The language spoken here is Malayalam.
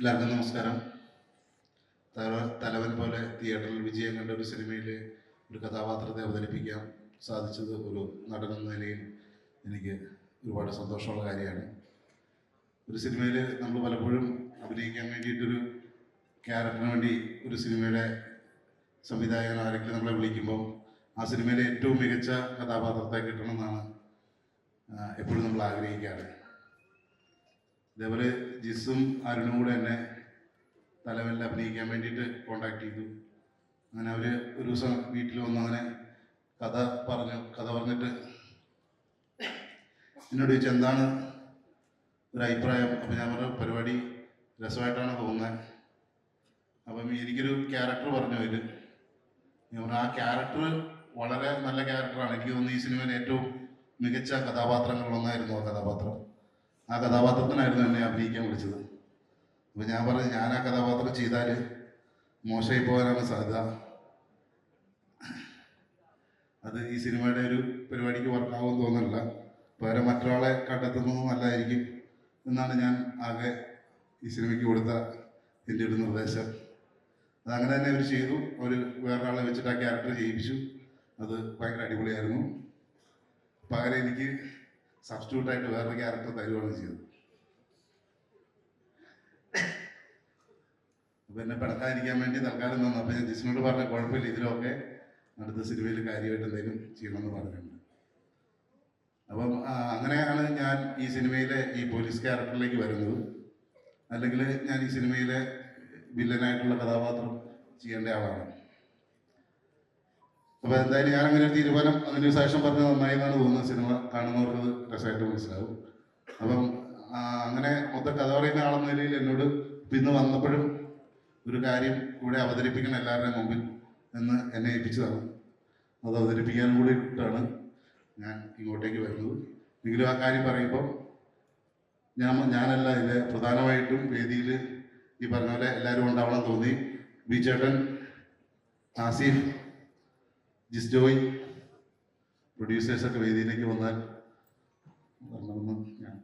എല്ലാവർക്കും നമസ്കാരം. തല- തലവൻ പോലെ തിയേറ്ററിൽ വിജയം കണ്ട ഒരു സിനിമയിൽ ഒരു കഥാപാത്രത്തെ അവതരിപ്പിക്കാൻ സാധിച്ചത് ഒരു നടൻ എന്ന നിലയിൽ എനിക്ക് ഒരുപാട് സന്തോഷമുള്ള കാര്യമാണ്. ഒരു സിനിമയിൽ നമ്മൾ പലപ്പോഴും അഭിനയിക്കാൻ വേണ്ടിയിട്ടൊരു ക്യാരക്ടറിന് വേണ്ടി ഒരു സിനിമയുടെ സംവിധായകൻ ആരെങ്കിലും നമ്മളെ വിളിക്കുമ്പോൾ ആ സിനിമയിലെ ഏറ്റവും മികച്ച കഥാപാത്രത്തെ കിട്ടണമെന്നാണ് എപ്പോഴും നമ്മൾ ആഗ്രഹിക്കാറ്. ഇതേപോലെ ജിസും അരുണും കൂടെ എന്നെ തലവനിൽ അഭിനയിക്കാൻ വേണ്ടിയിട്ട് കോണ്ടാക്ട് ചെയ്തു. അങ്ങനെ അവർ ഒരു ദിവസം വീട്ടിൽ വന്ന് അങ്ങനെ കഥ പറഞ്ഞു കഥ പറഞ്ഞിട്ട് എന്നോട് ചോദിച്ചു എന്താണ് ഒരു അഭിപ്രായം? അപ്പം ഞാൻ പറഞ്ഞ പരിപാടി രസമായിട്ടാണ് തോന്നുന്നത് അപ്പം എനിക്കൊരു ക്യാരക്ടർ പറഞ്ഞു അതിൽ ഞാൻ പറഞ്ഞു ആ ക്യാരക്ടർ വളരെ നല്ല ക്യാരക്ടറാണ് എനിക്ക് തോന്നുന്നു ഈ സിനിമയിൽ ഏറ്റവും മികച്ച കഥാപാത്രങ്ങളിലൊന്നായിരുന്നു ആ കഥാപാത്രം. ആ കഥാപാത്രത്തിനായിരുന്നു എന്നെ അഭിനയിക്കാൻ വിളിച്ചത്. അപ്പോൾ ഞാൻ പറഞ്ഞു ഞാൻ ആ കഥാപാത്രം ചെയ്താൽ മോശമായി പോകാനാണ് സാധ്യത. അത് ഈ സിനിമയുടെ ഒരു പരിപാടിക്ക് വർക്കാവും തോന്നുന്നില്ല. പകരം മറ്റൊരാളെ കണ്ടെത്തുന്നതും നല്ലതായിരിക്കും എന്നാണ് ഞാൻ ആകെ ഈ സിനിമയ്ക്ക് കൊടുത്ത എന്റെ ഒരു നിർദ്ദേശം. അതങ്ങനെ തന്നെ അവർ ചെയ്തു. അവർ വേറൊരാളെ വെച്ചിട്ട് ആ ക്യാരക്ടർ ചെയ്യിപ്പിച്ചു. അത് ഭയങ്കര അടിപൊളിയായിരുന്നു. പകരം എനിക്ക് സബ്സ്റ്റിറ്റ്യൂട്ടായിട്ട് വേറൊരു ക്യാരക്ടർ തരുവാണ് ചെയ്തത്. അപ്പൊ എന്നെ പെടക്കാതിരിക്കാൻ വേണ്ടി തൽക്കാലം തന്നു അപ്പൊ ഞാൻ ജിസിനോട് പറഞ്ഞ കുഴപ്പമില്ല ഇതിലൊക്കെ അടുത്ത സിനിമയിൽ കാര്യമായിട്ട് എന്തെങ്കിലും ചെയ്യണമെന്ന് പറഞ്ഞിട്ടുണ്ട്. അപ്പം അങ്ങനെയാണ് ഞാൻ ഈ സിനിമയിലെ ഈ പോലീസ് ക്യാരക്ടറിലേക്ക് വരുന്നത്. അല്ലെങ്കിൽ ഞാൻ ഈ സിനിമയിലെ വില്ലനായിട്ടുള്ള കഥാപാത്രം ചെയ്യേണ്ട ആളാണ്. അപ്പൊ എന്തായാലും ഞാൻ അങ്ങനെ ഒരു തീരുമാനം അതിന് ശേഷം പറഞ്ഞത് നന്നായി എന്നാണ് തോന്നുന്നത് സിനിമ കാണുന്നവർക്ക് രസമായിട്ട് മനസ്സിലാവും. അപ്പം അങ്ങനെ മൊത്തം കഥ പറയുന്ന ആളെന്ന നിലയിൽ എന്നോട് ഇന്ന് വന്നപ്പോഴും ഒരു കാര്യം കൂടെ അവതരിപ്പിക്കണം എല്ലാവരുടെയും മുമ്പിൽ എന്ന് എന്നെ ഏൽപ്പിച്ചതാണ്. അത് അവതരിപ്പിക്കാനും കൂടി ഇട്ടാണ് ഞാൻ ഇങ്ങോട്ടേക്ക് വരുന്നത്. എങ്കിലും ആ കാര്യം പറയുമ്പോൾ ഞാൻ ഞാനല്ല ഇതിൽ പ്രധാനമായിട്ടും വേദിയിൽ ഈ പറഞ്ഞ പോലെ എല്ലാവരും ഉണ്ടാവണം തോന്നി. ബി ചേട്ടൻ ആസിഫ് ജിസ് ജോയ് പ്രൊഡ്യൂസേഴ്സൊക്കെ വേദിയിലേക്ക് വന്നാൽ വരണമെന്ന് ഞാൻ